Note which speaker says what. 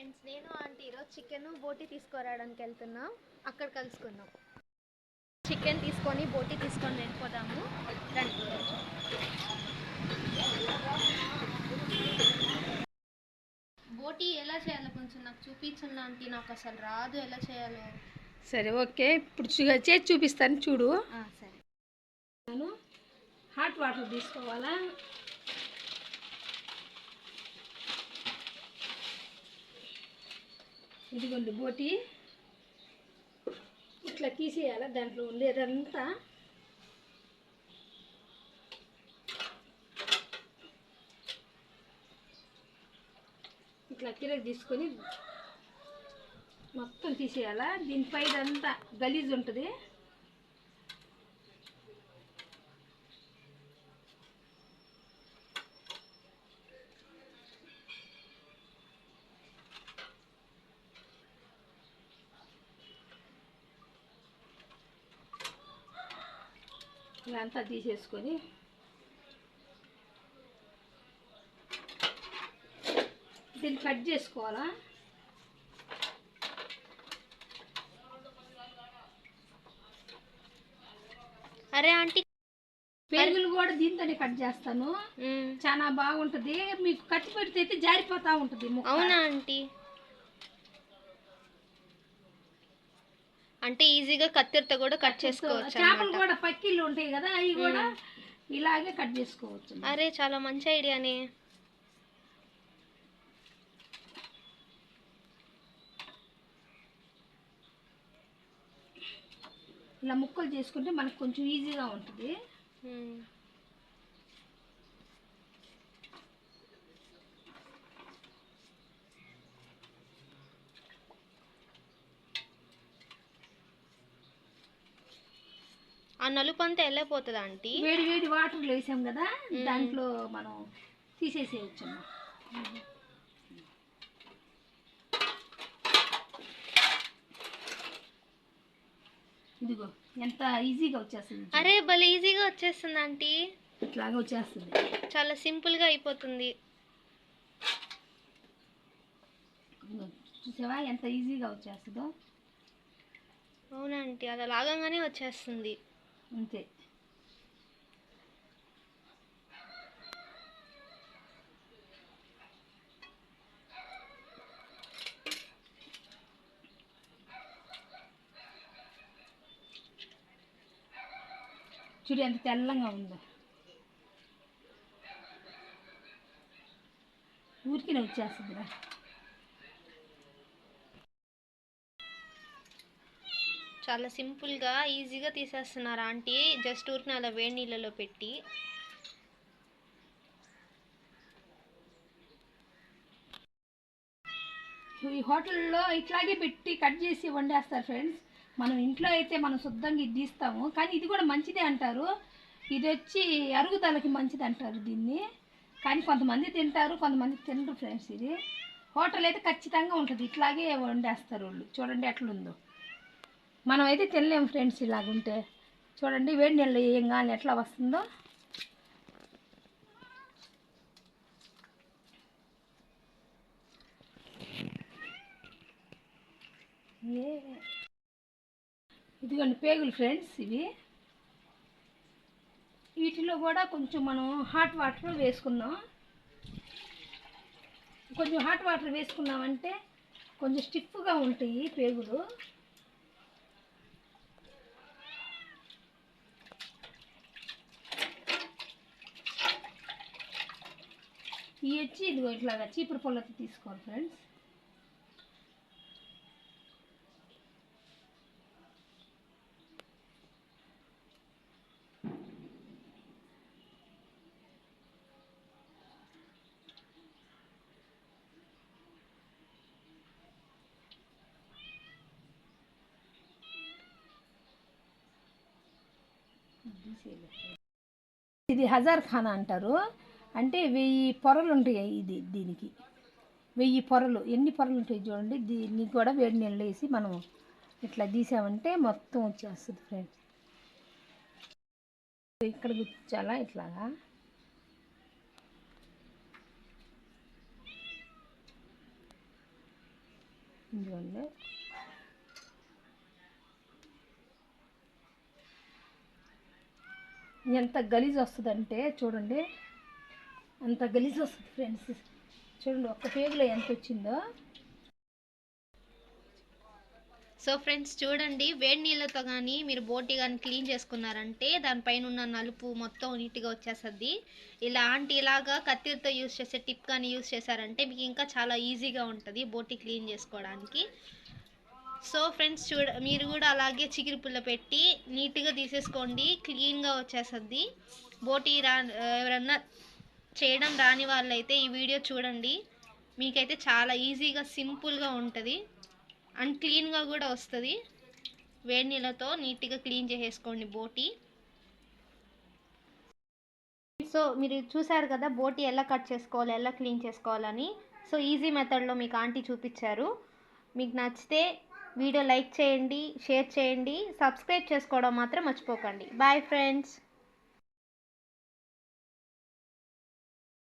Speaker 1: friends నేను aunty ఈరోజు chicken బోటి తీసుకురావడానికి వెళ్తున్నాం అక్కడ కలుసుకుందాం చికెన్ తీసుకొని బోటి తీసుకొని వెళ్ళిపోదాము బోటి ఎలా చేయాలో కొంచెం నాకు చూపించండి ఆంటీ నాకు అసలు రాదు ఎలా చేయాలో
Speaker 2: సరే ఓకే ఇప్పుడు చేసి చూపిస్తాను చూడు
Speaker 1: సరే
Speaker 2: హాట్ వాటర్ తీసుకోవాలా ఇదిగోండి బోటి ఇట్లా తీసేయాల దాంట్లో ఉండేదంతా ఇట్లా తిరగ తీసుకొని మొత్తం తీసేయాలా అంతా గలీజ్ ఉంటుంది ఇదంతా తీసేసుకొని దీన్ని కట్ చేసుకోవాలా అరే ఆంటీ పెరుగులు కూడా దీంతోనే కట్ చేస్తాను చాలా బాగుంటుంది మీకు కట్టి పెడితే జారిపోతా ఉంటుంది
Speaker 1: అవునా ఆంటీ అంటే ఈజీగా కత్తిరితో కూడా కట్ చేసుకోవచ్చు
Speaker 2: చేపలు కూడా పక్కిళ్ళు ఉంటాయి కదా అవి కూడా ఇలాగే కట్ చేసుకోవచ్చు
Speaker 1: అరే చాలా మంచి ఐడియానే
Speaker 2: ఇలా ముక్కలు చేసుకుంటే మనకు కొంచెం ఈజీగా ఉంటుంది
Speaker 1: ఆ నలుపు అంతా వెళ్ళిపోతుందా ఆంటీ
Speaker 2: వేడి వేడి వాటర్ వేసాం కదా దాంట్లో మనం తీసేసేయచ్చు ఇదిగో ఎంత ఈజీగా వచ్చేస్తుంది
Speaker 1: అరే భలే ఈజీగా వచ్చేస్తుంది ఆంటీ
Speaker 2: ఇట్లాగా వచ్చేస్తుంది
Speaker 1: చాలా సింపుల్గా అయిపోతుంది
Speaker 2: చూసావా ఎంత ఈజీగా వచ్చేస్తుందో
Speaker 1: అవునంటే అది లాగంగానే వచ్చేస్తుంది
Speaker 2: అంతే చూడు ఎంత తెల్లంగా ఉందో నేను వచ్చేస్తుందిరా
Speaker 1: చాలా సింపుల్గా ఈజీగా తీసేస్తున్నారు ఆంటీ జస్ట్ ఊరిని అలా వేడి నీళ్ళలో పెట్టి
Speaker 2: ఈ హోటల్లో ఇట్లాగే పెట్టి కట్ చేసి వండేస్తారు ఫ్రెండ్స్ మనం ఇంట్లో అయితే మనం శుద్ధంగా ఇది తీస్తాము కానీ ఇది కూడా మంచిదే అంటారు ఇది వచ్చి అరుగుదలకి మంచిది అంటారు దీన్ని కానీ కొంతమంది తింటారు కొంతమంది తినరు ఫ్రెండ్స్ ఇది హోటల్ అయితే ఖచ్చితంగా ఉంటుంది ఇట్లాగే వండేస్తారు వాళ్ళు చూడండి ఎట్లుందో మనం అయితే తినలేము ఫ్రెండ్స్ ఇలాగుంటే చూడండి వేడి నీళ్ళు ఏం కానీ ఎట్లా వస్తుందో ఇదిగోండి పేగులు ఫ్రెండ్స్ ఇవి వీటిలో కూడా కొంచెం మనం హాట్ వాటర్ వేసుకున్నాం కొంచెం హాట్ వాటర్ వేసుకున్నామంటే కొంచెం స్టిఫ్గా ఉంటాయి పేగులు వచ్చి ఇదిగో ఇట్లాగా చీపురు పొలతో తీసుకోవాలి ఫ్రెండ్స్ ఇది హజార్ ఖానా అంటారు అంటే వెయ్యి పొరలు ఉంటాయి ఇది దీనికి వెయ్యి పొరలు ఎన్ని పొరలు ఉంటాయి చూడండి దీన్ని కూడా వేడి నీళ్ళు వేసి మనం ఇట్లా తీసామంటే మొత్తం వచ్చేస్తుంది ఫ్రెండ్స్ ఇక్కడ గుచ్చాలా ఇట్లాగా చూడండి ఎంత గలీజ్ వస్తుందంటే చూడండి అంత గలీజ్ వస్తుంది ఫ్రెండ్స్ చూడండి ఒక్క పేగులో ఎంత వచ్చిందో
Speaker 1: సో ఫ్రెండ్స్ చూడండి వేడి నీళ్ళతో కానీ మీరు బోటి కానీ క్లీన్ చేసుకున్నారంటే దానిపైన ఉన్న నలుపు మొత్తం నీట్గా వచ్చేస్తుంది ఇలా ఆంటీ ఇలాగా కత్తిరితో యూస్ చేసే టిప్ కానీ యూస్ చేశారంటే మీకు ఇంకా చాలా ఈజీగా ఉంటుంది బోటి క్లీన్ చేసుకోవడానికి సో ఫ్రెండ్స్ చూడ మీరు కూడా అలాగే చికిరి పుల్ల పెట్టి నీట్గా తీసేసుకోండి క్లీన్గా వచ్చేస్తుంది బోటి రా ఎవరన్నా చేయడం రాని వాళ్ళైతే ఈ వీడియో చూడండి మీకైతే చాలా ఈజీగా సింపుల్గా ఉంటుంది అండ్ క్లీన్గా కూడా వస్తుంది వేడి నీళ్ళతో నీట్గా క్లీన్ చేసేసుకోండి బోటి సో మీరు చూసారు కదా బోటి ఎలా కట్ చేసుకోవాలి ఎలా క్లీన్ చేసుకోవాలని సో ఈజీ మెథడ్లో మీకు ఆంటీ చూపించారు మీకు నచ్చితే వీడియో లైక్ చేయండి షేర్ చేయండి సబ్స్క్రైబ్ చేసుకోవడం మాత్రం మర్చిపోకండి బాయ్ ఫ్రెండ్స్